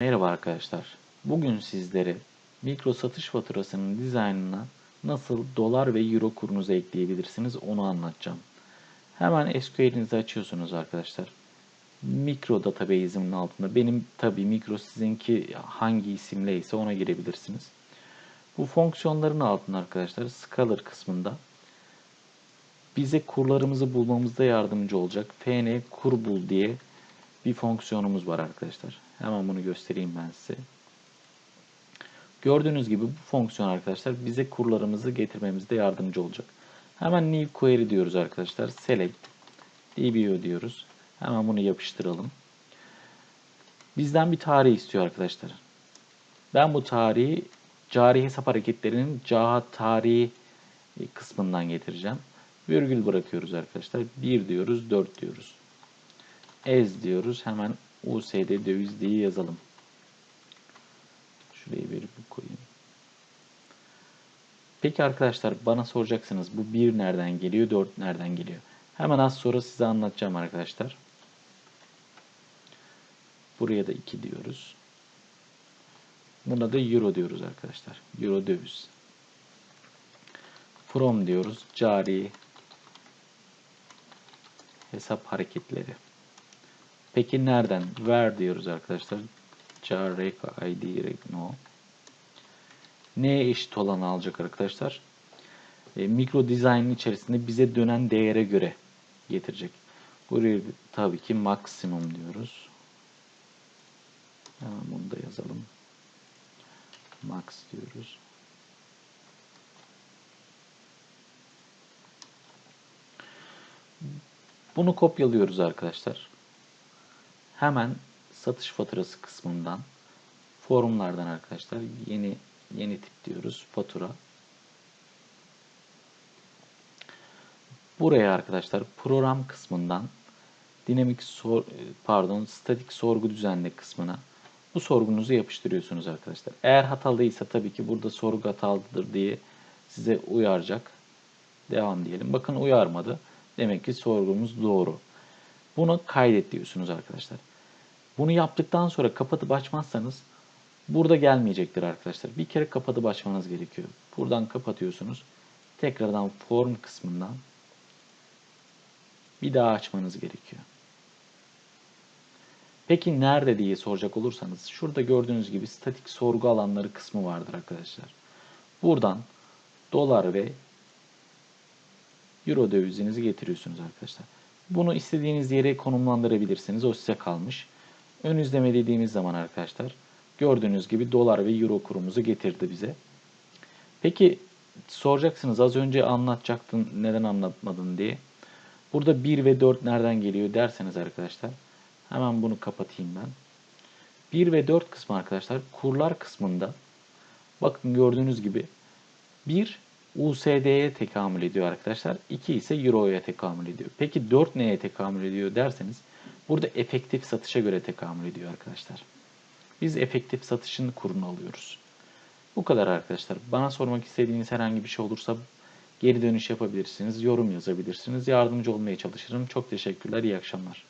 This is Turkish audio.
Merhaba arkadaşlar. Bugün sizlere mikro satış faturasının dizaynına nasıl dolar ve euro kurunuzu ekleyebilirsiniz onu anlatacağım. Hemen SQL'inizi açıyorsunuz arkadaşlar. Mikro database'imin altında. Benim tabi mikro sizinki hangi isimle ise ona girebilirsiniz. Bu fonksiyonların altında arkadaşlar scalar kısmında bize kurlarımızı bulmamızda yardımcı olacak fn kur bul diye bir fonksiyonumuz var arkadaşlar. Hemen bunu göstereyim ben size. Gördüğünüz gibi bu fonksiyon arkadaşlar bize kurlarımızı getirmemizde yardımcı olacak. Hemen new query diyoruz arkadaşlar. Select dbo diyoruz. Hemen bunu yapıştıralım. Bizden bir tarih istiyor arkadaşlar. Ben bu tarihi cari hesap hareketlerinin cahat tarihi kısmından getireceğim. Virgül bırakıyoruz arkadaşlar. 1 diyoruz, 4 diyoruz. Ez diyoruz. Hemen USD döviz diye yazalım. Şuraya bir koyayım. Peki arkadaşlar bana soracaksınız bu 1 nereden geliyor, 4 nereden geliyor? Hemen az sonra size anlatacağım arkadaşlar. Buraya da 2 diyoruz. Buna da euro diyoruz arkadaşlar. Euro döviz. From diyoruz. Cari hesap hareketleri. Peki nereden? Where diyoruz arkadaşlar. char reka id no. Neye eşit olanı alacak arkadaşlar? E, mikro dizaynın içerisinde bize dönen değere göre getirecek. Buraya tabii ki maksimum diyoruz. Hemen bunu da yazalım. Max diyoruz. Bunu kopyalıyoruz arkadaşlar. Hemen satış faturası kısmından forumlardan arkadaşlar yeni yeni tip diyoruz fatura. Buraya arkadaşlar program kısmından dinamik sor, pardon statik sorgu düzenle kısmına bu sorgunuzu yapıştırıyorsunuz arkadaşlar. Eğer hatalıysa tabii ki burada sorgu hatalıdır diye size uyaracak. Devam diyelim. Bakın uyarmadı. Demek ki sorgumuz doğru. Bunu kaydet diyorsunuz arkadaşlar. Bunu yaptıktan sonra kapatıp açmazsanız burada gelmeyecektir arkadaşlar. Bir kere kapatıp açmanız gerekiyor. Buradan kapatıyorsunuz. Tekrardan form kısmından bir daha açmanız gerekiyor. Peki nerede diye soracak olursanız şurada gördüğünüz gibi statik sorgu alanları kısmı vardır arkadaşlar. Buradan dolar ve euro dövizinizi getiriyorsunuz arkadaşlar. Bunu istediğiniz yere konumlandırabilirsiniz. O size kalmış. Ön izleme dediğimiz zaman arkadaşlar gördüğünüz gibi dolar ve euro kurumuzu getirdi bize. Peki soracaksınız az önce anlatacaktın neden anlatmadın diye. Burada 1 ve 4 nereden geliyor derseniz arkadaşlar hemen bunu kapatayım ben. 1 ve 4 kısmı arkadaşlar kurlar kısmında bakın gördüğünüz gibi 1 USD'ye tekamül ediyor arkadaşlar. 2 ise Euro'ya tekamül ediyor. Peki 4 neye tekamül ediyor derseniz burada efektif satışa göre tekamül ediyor arkadaşlar. Biz efektif satışın kurunu alıyoruz. Bu kadar arkadaşlar. Bana sormak istediğiniz herhangi bir şey olursa geri dönüş yapabilirsiniz, yorum yazabilirsiniz. Yardımcı olmaya çalışırım. Çok teşekkürler, iyi akşamlar.